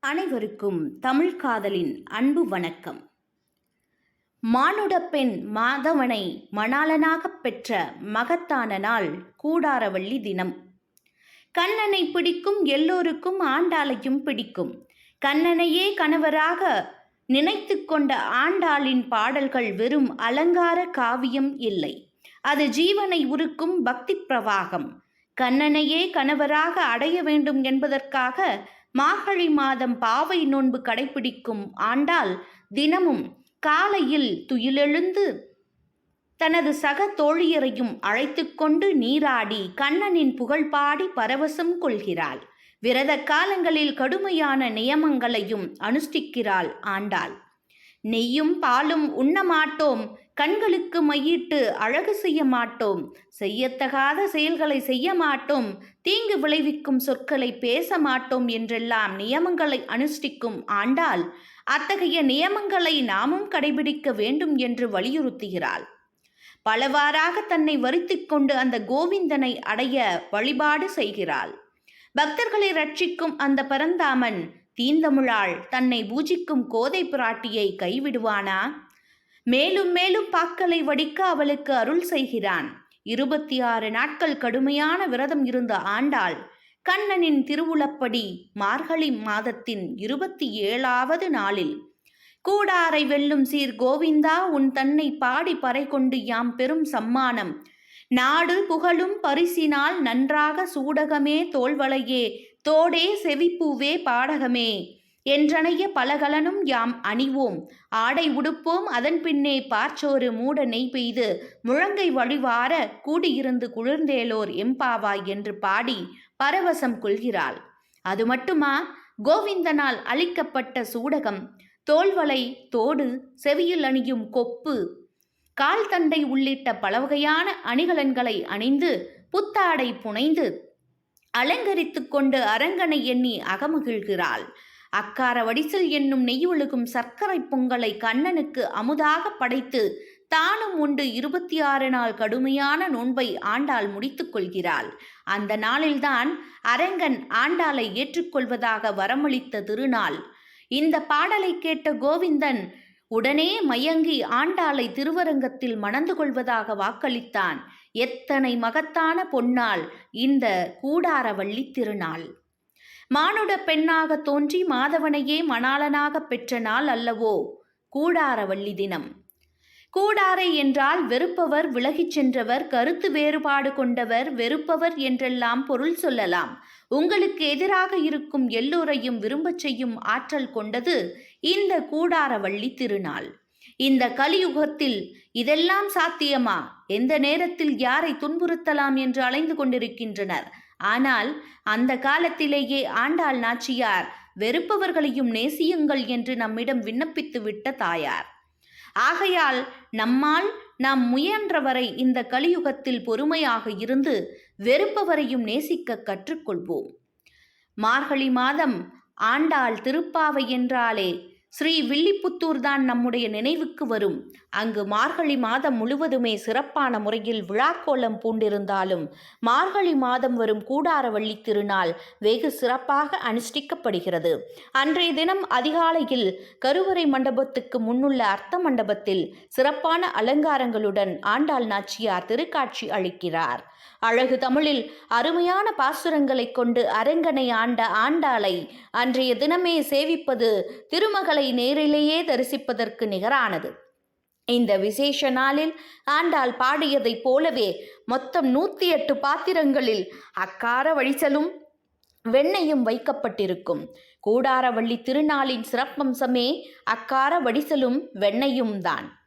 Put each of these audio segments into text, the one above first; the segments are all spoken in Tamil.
அனைவருக்கும் தமிழ் காதலின் அன்பு வணக்கம். மானுட பெண் மாதவனை மணாளனாகப் பெற்ற மகத்தான நாள் கூடாரவள்ளி தினம். கண்ணனை பிடிக்கும் எல்லோருக்கும் ஆண்டாளையும் பிடிக்கும். கண்ணனையே கணவராக நினைத்து கொண்ட ஆண்டாளின் பாடல்கள் வெறும் அலங்கார காவியம் இல்லை. அது ஜீவனை உருக்கும் பக்தி பிரவாகம். கண்ணனையே கணவராக அடைய வேண்டும் என்பதற்காக மார்கழி மாதம் பாவை நோன்பு கடைபிடிக்கும் ஆண்டால் தினமும் காலையில் துயிலெழுந்து தனது சக தோழியரையும் அழைத்து கொண்டு நீராடி கண்ணனின் புகழ் பாடி பரவசம் கொள்கிறாள். விரத காலங்களில் கடுமையான நியமங்களையும் அனுஷ்டிக்கிறாள் ஆண்டாள். நெய்யும் பாலும் உண்ணமாட்டோம் கண்களுக்கு மையிட்டு அழகு செய்ய மாட்டோம். செய்யத்தகாத செயல்களை செய்ய மாட்டோம். தீங்கு விளைவிக்கும் சொற்களை பேச மாட்டோம் என்றெல்லாம் நியமங்களை அனுஷ்டிக்கும் ஆண்டாள். அத்தகைய நியமங்களை நாமும் கடைபிடிக்க வேண்டும் என்று வலியுறுத்துகிறாள். பலவாறாக தன்னை வருத்திக் கொண்டு அந்த கோவிந்தனை அடைய வழிபாடு செய்கிறாள். பக்தர்களை ரட்சிக்கும் அந்த பரந்தாமன் தீந்தமிழாள் தன்னை பூஜிக்கும் கோதை பிராட்டியை கைவிடுவானா? மேலும் மேலும் பாக்களை வடிக்க அவளுக்கு அருள் செய்கிறான். இருபத்தி ஆறு நாட்கள் கடுமையான விரதம் இருந்த ஆண்டாள் கண்ணனின் திருவுளப்படி மார்கழி மாதத்தின் இருபத்தி ஏழாவது நாளில் கூடாரை வெல்லும் சீர் கோவிந்தா உன் தன்னை பாடி பறை கொண்டு யாம் பெரும் சம்மானம் நாடு புகழும் பரிசினால் நன்றாக சூடகமே தோல்வளையே தோடே செவிப்பூவே பாடகமே என்றனைய பலகலனும் யாம் அணிவோம். ஆடை உடுப்போம். அதன் பின்னே பார்ச்சோறு மூட நெய் பெய்து முழங்கை வழிவார கூடியிருந்து குளிர்ந்தேலோர் எம்பாவாய் என்று பாடி பரவசம் கொள்கிறாள். அது மட்டுமா? கோவிந்தனால் அளிக்கப்பட்ட சூடகம். தோல்வளை தோடு செவியில் அணியும் கொப்பு. கால் தண்டை உள்ளிட்ட பலவகையான அணிகலன்களை அணிந்து புத்தாடை புனைந்து அலங்கரித்து கொண்டு அரங்கனை எண்ணி அகமகிழ்கிறாள். அக்கார வடிசல் என்னும் நெய் ஒழுகும் சர்க்கரை பொங்கலை கண்ணனுக்கு அமுதாக படைத்து தானும் உண்டு இருபத்தி ஆறு நாள் கடுமையான நோன்பை ஆண்டாள் முடித்துக் கொள்கிறாள். அந்த நாளில்தான் அரங்கன் ஆண்டாளை ஏற்றுக்கொள்வதாக வரமளித்த திருநாள். இந்த பாடலை கேட்ட கோவிந்தன் உடனே மயங்கி ஆண்டாளை திருவரங்கத்தில் மணந்து கொள்வதாக வாக்களித்தான். எத்தனை மகத்தான பொன்னாள் இந்த கூடாரவள்ளி திருநாள்! மானுட பெண்ணாக தோன்றி மாதவனையே மணாளனாக பெற்ற நாள் அல்லவோ? கூடாரவள்ளி தினம். கூடாரை என்றால் வெறுப்பவர் விலகிச் சென்றவர் கருத்து வேறுபாடு கொண்டவர் வெறுப்பவர் என்றெல்லாம் பொருள் சொல்லலாம். உங்களுக்கு எதிராக இருக்கும் எல்லோரையும் விரும்பச் செய்யும் ஆற்றல் கொண்டது இந்த கூடாரவள்ளி திருநாள். இந்த கலியுகத்தில் இதெல்லாம் சாத்தியமா? எந்த நேரத்தில் யாரை துன்புறுத்தலாம் என்று அலைந்து கொண்டிருக்கின்றனர்? ஆனால் அந்த காலத்திலேயே ஆண்டாள் நாச்சியார் வெறுப்பவர்களையும் நேசியுங்கள் என்று நம்மிடம் விண்ணப்பித்து விட்ட தாயார். ஆகையால் நம்மால் நாம் முயன்றவரை இந்த கலியுகத்தில் பொறுமையாக இருந்து வெறுப்பவரையும் நேசிக்க கற்றுக்கொள்வோம். மார்கழி மாதம் ஆண்டாள் திருப்பாவை என்றாலே ஸ்ரீ வில்லிபுத்தூர் தான் நம்முடைய நினைவுக்கு வரும். அங்கு மார்கழி மாதம் முழுவதுமே சிறப்பான முறையில் விழாக்கோலம் பூண்டிருந்தாலும் மார்கழி மாதம் வரும் கூடாரவள்ளி திருநாள் வெகு சிறப்பாக அனுஷ்டிக்கப்படுகிறது. அன்றைய தினம் அதிகாலையில் கருவறை மண்டபத்துக்கு முன்னுள்ள அர்த்த மண்டபத்தில் சிறப்பான அலங்காரங்களுடன் ஆண்டாள் நாச்சியார் திருக்காட்சி அளிக்கிறார். அழகு தமிழில் அருமையான பாசுரங்களைக் கொண்டு அரங்கனை ஆண்ட ஆண்டாளை அன்றைய தினமே சேவிப்பது திருமகளை நேரிலேயே தரிசிப்பதற்கு நிகரானது. இந்த விசேஷ நாளில் ஆண்டாள் பாடியதைப் போலவே மொத்தம் நூற்றி எட்டு பாத்திரங்களில் அக்கார வழிச்சலும் வெண்ணையும் வைக்கப்பட்டிருக்கும். கூடாரவள்ளி திருநாளின் சிறப்பம்சமே அக்கார வடிசலும் வெண்ணையும் தான்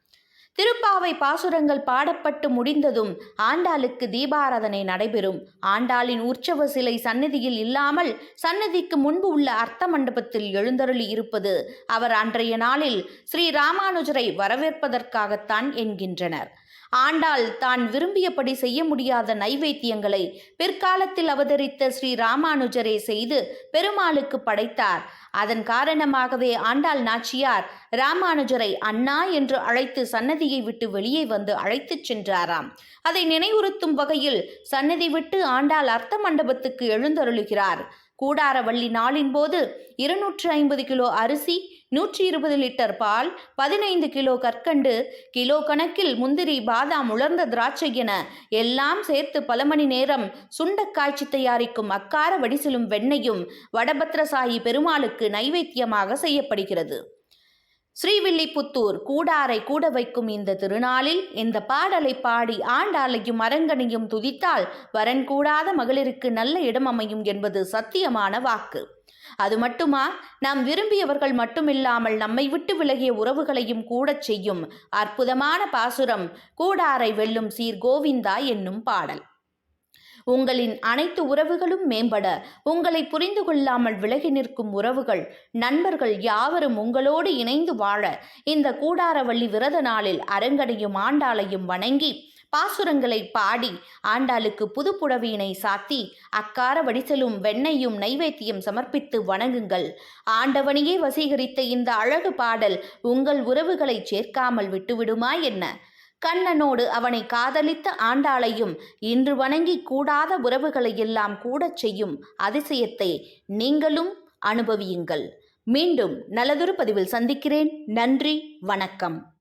திருப்பாவை பாசுரங்கள் பாடப்பட்டு முடிந்ததும் ஆண்டாளுக்கு தீபாராதனை நடைபெறும். ஆண்டாளின் உற்சவ சிலை சன்னதியில் இல்லாமல் சன்னதிக்கு முன்பு உள்ள அர்த்த மண்டபத்தில் எழுந்தருளி இருப்பது அவர் அன்றைய நாளில் ஸ்ரீ ராமானுஜரை வரவேற்பதற்காகத்தான் என்கின்றனர். ஆண்டாள் தான் விரும்பியபடி செய்ய முடியாத நைவேத்தியங்களை பிற்காலத்தில் அவதரித்த ஸ்ரீ ராமானுஜரே செய்து பெருமாளுக்கு படைத்தார். அதன் காரணமாகவே ஆண்டாள் நாச்சியார் ராமானுஜரை அண்ணா என்று அழைத்து சன்னதியை விட்டு வெளியே வந்து அழைத்துச் சென்றாராம். அதை நினைவுறுத்தும் வகையில் சன்னதி விட்டு ஆண்டாள் அர்த்த மண்டபத்துக்கு எழுந்தருளுகிறார். கூடாரவள்ளி நாளின் போது இருநூற்று ஐம்பது கிலோ அரிசி நூற்றி இருபது லிட்டர் பால் பதினைந்து கிலோ கற்கண்டு கிலோ கணக்கில் முந்திரி பாதாம் உலர்ந்த திராட்சை என எல்லாம் சேர்த்து பல மணி நேரம் சுண்டக் காய்ச்சி தயாரிக்கும் அக்கார வடிசிலும் வெண்ணையும் வடபத்ரசாயி பெருமாளுக்கு நைவேத்தியமாக செய்யப்படுகிறது. ஸ்ரீவில்லிபுத்தூர் கூடாரை கூட வைக்கும் இந்த திருநாளில் இந்த பாடலை பாடி ஆண்டாளையும் அரங்கனையும் துதித்தால் வரன் கூடாத மகளிருக்கு நல்ல இடம் அமையும் என்பது சத்தியமான வாக்கு. அது மட்டுமா? நாம் விரும்பியவர்கள் மட்டுமில்லாமல் நம்மை விட்டு விலகிய உறவுகளையும் கூடச் செய்யும் அற்புதமான பாசுரம் கூடாரை வெல்லும் சீர் கோவிந்தா என்னும் பாடல். உங்களின் அனைத்து உறவுகளும் மேம்பட உங்களை புரிந்து கொள்ளாமல் விலகி நிற்கும் உறவுகள் நண்பர்கள் யாவரும் உங்களோடு இணைந்து வாழ இந்த கூடாரவள்ளி விரத நாளில் அரங்கனையும் ஆண்டாளையும் வணங்கி பாசுரங்களை பாடி ஆண்டாளுக்கு புது புடவியினை சாத்தி அக்கார வடிசலும் வெண்ணையும் நைவேத்தியம் சமர்ப்பித்து வணங்குங்கள். ஆண்டவனையே வசீகரித்த இந்த அழகு பாடல் உங்கள் உறவுகளை சேர்க்காமல் விட்டுவிடுமா என்ன? கண்ணனோடு அவனை காதலித்த ஆண்டாளையும் இன்று வணங்கி கூடாத உறவுகளை எல்லாம் கூடச் செய்யும் அதிசயத்தை நீங்களும் அனுபவியுங்கள். மீண்டும் நல்லதொரு பதிவில் சந்திக்கிறேன். நன்றி வணக்கம்.